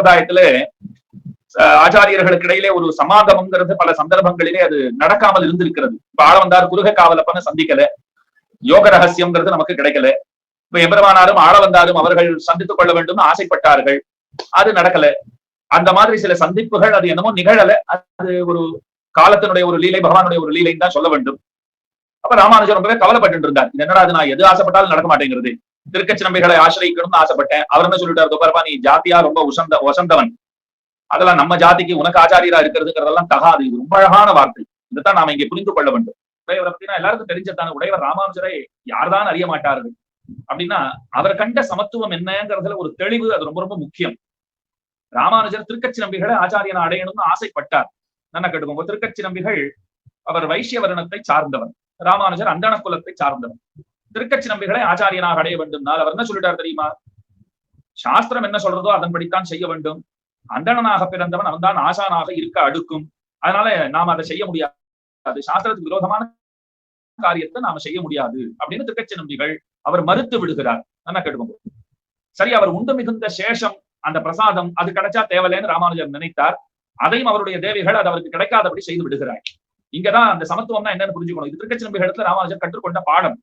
சம்பிரதாயத்துல ஆச்சாரியர்களுக்கு இடையிலே ஒரு சமாகமம்ங்கிறது பல சந்தர்ப்பங்களிலே அது நடக்காமல் இருந்திருக்கிறது. இப்ப ஆள வந்தார் குருக காவலப்பன சந்திக்கல. யோக ரகசியம்ங்கிறது நமக்கு கிடைக்கல. இப்ப எம்பெருமானாரும் ஆள வந்தாரும் அவர்கள் சந்தித்துக் கொள்ள வேண்டும் ஆசைப்பட்டார்கள். அது நடக்கல. அந்த மாதிரி சில சந்திப்புகள் அது என்னமோ நிகழல. அது ஒரு காலத்தினுடைய ஒரு லீலை பகவானுடைய ஒரு லீலைன்னு தான் சொல்ல வேண்டும். அப்ப ராமானுஜர் ரொம்பவே கவலைப்பட்டு இருந்தார். என்னடா அது நான் எது ஆசைப்பட்டாலும் நடக்க மாட்டேங்கிறது. திருக்கச்சி நம்பிகளை ஆசிரியக்கணும்னு ஆசைப்பட்டேன். அவர் என்ன சொல்லிட்டாரு பாருப்பா நீ ஜாத்தியா ரொம்ப உசந்த வசந்தவன் அதெல்லாம் நம்ம ஜாதிக்கு உனக்கு ஆச்சாரியரா இருக்கிறதுங்கிறதெல்லாம் தகாது. இது ரொம்ப அழகான வார்த்தை. இதைத்தான் நாம இங்கே புரிந்து கொள்ள வேண்டும். உடையவரை பத்தினா எல்லாருக்கும் தெரிஞ்சதான உடையவர் ராமானுஜரை யார்தான் அறிய மாட்டார்கள்? அப்படின்னா அவர் கண்ட சமத்துவம் என்னங்கிறதுல ஒரு தெளிவு அது ரொம்ப ரொம்ப முக்கியம். ராமானுஜர் திருக்கச்சி நம்பிகளை ஆச்சாரியனை அடையணும்னு ஆசைப்பட்டார். என்ன கேட்டுக்கோங்க. திருக்கட்சி நம்பிகள் அவர் வைசிய சார்ந்தவன் சார்ந்தவர். ராமானுஜர் அந்தன குலத்தை சார்ந்தவர். திருக்கட்சி நம்பிகளை ஆச்சாரியனாக அடைய வேண்டும்னால் அவர் என்ன சொல்லிட்டார் தெரியுமா? சாஸ்திரம் என்ன சொல்றதோ அதன்படித்தான் செய்ய வேண்டும். அந்தணனாக பிறந்தவன் அவன்தான் ஆசானாக இருக்க அடுக்கும். அதனால நாம் அதை செய்ய முடியாது. சாஸ்திரத்துக்கு விரோதமான காரியத்தை நாம செய்ய முடியாது அப்படின்னு திருக்கச்சி நம்பிகள் அவர் மறுத்து விடுகிறார். என்ன கேட்டுக்கோங்க. சரி அவர் உண்டு மிகுந்த சேஷம் அந்த பிரசாதம் அது கிடைச்சா தேவலைன்னு ராமானுஜர் நினைத்தார். அதையும் அவருடைய தேவிகள் அது அவருக்கு கிடைக்காதபடி செய்து விடுகிறார். இங்கதான் அந்த சமத்துவம்னா என்னன்னு புரிஞ்சுக்கணும். இது திருக்கச்சி நம்பிகளிடத்துல ராமானுஜர் கற்றுக்கொண்ட பாடம்.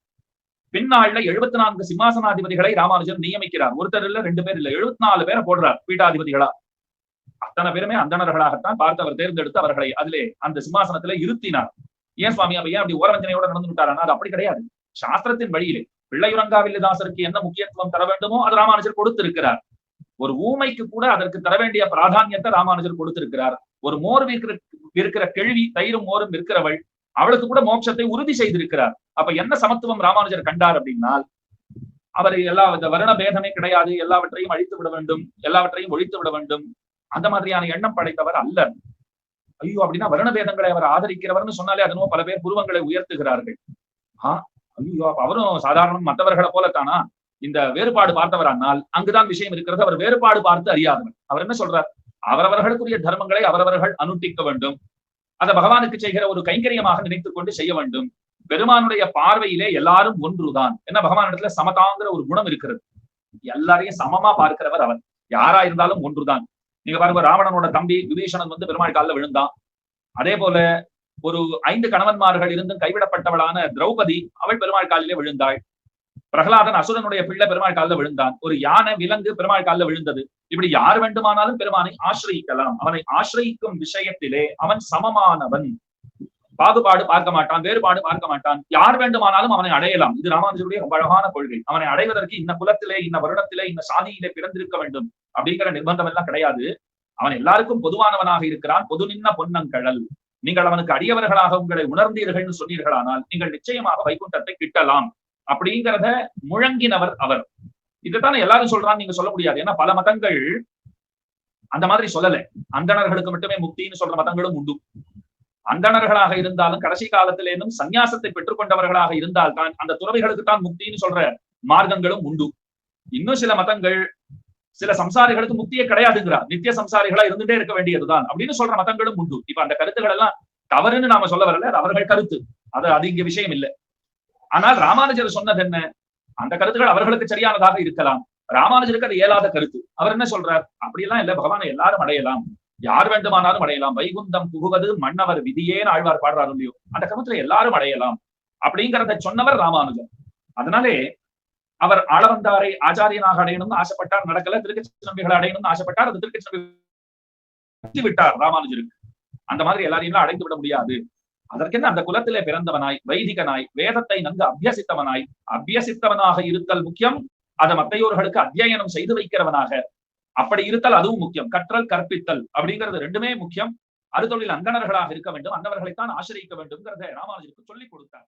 பின்னாள்ல எழுபத்தி நான்கு சிம்மாசனாதிபதிகளை ராமானுஜர் நியமிக்கிறார். ஒருத்தர் இல்ல ரெண்டு பேர் இல்ல. எழுபத்தி நாலு பேரை போடுறார் பீட்டாதிபதிகளா. அத்தனை பேருமே அந்தணர்களாகத்தான் பார்த்து அவர் தேர்ந்தெடுத்து அவர்களை அதிலே அந்த சிம்மாசனத்துல இருத்தினார். ஏன் சுவாமி அவர் ஏன் அப்படி ஓரவஞ்சனையோட நடந்து விட்டார்? அது அப்படி கிடையாது. சாஸ்திரத்தின் வழியிலே பிள்ளையுரங்காவில்லிதாசருக்கு என்ன முக்கியத்துவம் தர வேண்டுமோ அது ராமானுஜர் கொடுத்திருக்கிறார். ஒரு ஊமைக்கு கூட அதற்கு தர வேண்டிய பிராதானியத்தை ராமானுஜர் கொடுத்திருக்கிறார். ஒரு மோர் விற்கிற இருக்கிற கேள்வி தயிரும் மோரும் இருக்கிறவள் அவளுக்கு கூட மோட்சத்தை உறுதி செய்திருக்கிறார். அப்ப என்ன சமத்துவம் ராமானுஜர் கண்டார் அப்படின்னால் அவர் எல்லா இந்த வருண பேதமே கிடையாது எல்லாவற்றையும் அழித்து விட வேண்டும் எல்லாவற்றையும் ஒழித்து விட வேண்டும் அந்த மாதிரியான எண்ணம் படைத்தவர் அல்ல ஐயோ அப்படின்னா வருண பேதங்களை அவர் ஆதரிக்கிறவர்னு சொன்னாலே அதனோ பல பேர் புருவங்களை உயர்த்துகிறார்கள். ஆஹ் ஐயோ அவரும் சாதாரணம் மற்றவர்களை போலத்தானா? இந்த வேறுபாடு பார்த்தவரானால் அங்குதான் விஷயம் இருக்கிறது அவர் வேறுபாடு பார்த்து அறியாதவர். அவர் என்ன சொல்றார்? அவரவர்களுக்குரிய தர்மங்களை அவரவர்கள் அனுட்டிக்க வேண்டும். அதை பகவானுக்கு செய்கிற ஒரு கைங்கரியமாக நினைத்துக் கொண்டு செய்ய வேண்டும். பெருமானுடைய பார்வையிலே எல்லாரும் ஒன்றுதான். என்ன பகவானிடத்துல சமதாங்கிற ஒரு குணம் இருக்கிறது. எல்லாரையும் சமமா பார்க்கிறவர் அவர் யாரா இருந்தாலும் ஒன்றுதான். நீங்க பாருங்க ராவணனோட தம்பி விபீஷணன் வந்து பெருமாள் காலில் விழுந்தான். அதே போல ஒரு ஐந்து கணவன்மார்கள் இருந்தும் கைவிடப்பட்டவளான திரௌபதி அவள் பெருமாள் காலிலே விழுந்தாள். பிரகலாதன் அசுரனுடைய பிள்ளை பெருமாள் காலில் விழுந்தான். ஒரு யானை விலங்கு பெருமாள் காலில் விழுந்தது. இப்படி யார் வேண்டுமானாலும் பெருமானை ஆசிரியிக்கலாம். அவனை ஆசிரியிக்கும் விஷயத்திலே அவன் சமமானவன். பாகுபாடு பார்க்க மாட்டான் வேறுபாடு பார்க்க மாட்டான். யார் வேண்டுமானாலும் அவனை அடையலாம். இது ராமானுஜருடைய ரொம்ப அழகான கொள்கை. அவனை அடைவதற்கு இந்த குலத்திலே இந்த வருடத்திலே இந்த சாதியிலே பிறந்திருக்க வேண்டும் அப்படிங்கிற நிர்பந்தம் எல்லாம் கிடையாது. அவன் எல்லாருக்கும் பொதுவானவனாக இருக்கிறான். பொது நின்ன பொன்னங்கழல். நீங்கள் அவனுக்கு அடியவர்களாக உங்களை உணர்ந்தீர்கள்னு சொன்னீர்களானால் நீங்கள் நிச்சயமாக வைகுண்டத்தை கிட்டலாம். அப்படிங்கிறத முழங்கினவர் அவர். இதைத்தானே எல்லாரும் சொல்றான்னு நீங்க சொல்ல முடியாது. ஏன்னா பல மதங்கள் அந்த மாதிரி சொல்லல. அந்தணர்களுக்கு மட்டுமே முக்தின்னு சொல்ற மதங்களும் உண்டு. அந்தணர்களாக இருந்தாலும் கடைசி காலத்திலேனும் சந்நியாசத்தை பெற்றுக்கொண்டவர்களாக இருந்தால் தான் அந்த துறவிகளுக்கு தான் முக்தின்னு சொல்ற மார்க்கங்களும் உண்டு. இன்னும் சில மதங்கள் சில சம்சாரிகளுக்கு முக்தியே கிடையாதுங்கிறார். நித்திய சம்சாரிகளா இருந்துட்டே இருக்க வேண்டியதுதான் அப்படின்னு சொல்ற மதங்களும் உண்டு. இப்ப அந்த கருத்துக்கள் எல்லாம் தவறுன்னு நாம சொல்ல வரல அது அவர்கள் கருத்து. அது அது இங்க விஷயம் இல்லை. ஆனால் ராமானுஜர் சொன்னது என்ன? அந்த கருத்துக்கள் அவர்களுக்கு சரியானதாக இருக்கலாம். ராமானுஜருக்கு அது இயலாத கருத்து. அவர் என்ன சொல்றார்? அப்படியெல்லாம் இல்ல பகவானை எல்லாரும் அடையலாம். யார் வேண்டுமானாலும் அடையலாம். வைகுந்தம் புகுவது மன்னவர் விதியேன்னு ஆழ்வார் பாடுறாரு இல்லையோ? அந்த கருத்துல எல்லாரும் அடையலாம். அப்படிங்கிறத சொன்னவர் ராமானுஜர். அதனாலே அவர் ஆளவந்தாரை ஆச்சாரியனாக அடையணும்னு ஆசைப்பட்டார் நடக்கல. திருக்கச்சி நம்பிகளை அடையணும்னு ஆசைப்பட்டார். அது திருக்கச்சி விட்டார் ராமானுஜருக்கு. அந்த மாதிரி எல்லாரையும் அடைந்து விட முடியாது. அதற்கென்ன அந்த குலத்திலே பிறந்தவனாய் வைதிகனாய் வேதத்தை நன்கு அபியசித்தவனாய் அபியசித்தவனாக இருத்தல் முக்கியம். அதை மத்தையோர்களுக்கு அத்தியனம் செய்து வைக்கிறவனாக. அப்படி இருத்தல் அதுவும் முக்கியம். கற்றல் கற்பித்தல் அப்படிங்கிறது ரெண்டுமே முக்கியம். அறுதொழில் அந்தணர்களாக இருக்க வேண்டும். அந்தவர்களைத்தான் ஆசிரியிக்க வேண்டும்ங்கிறத ராமானுஜருக்கு சொல்லிக் கொடுத்தார்.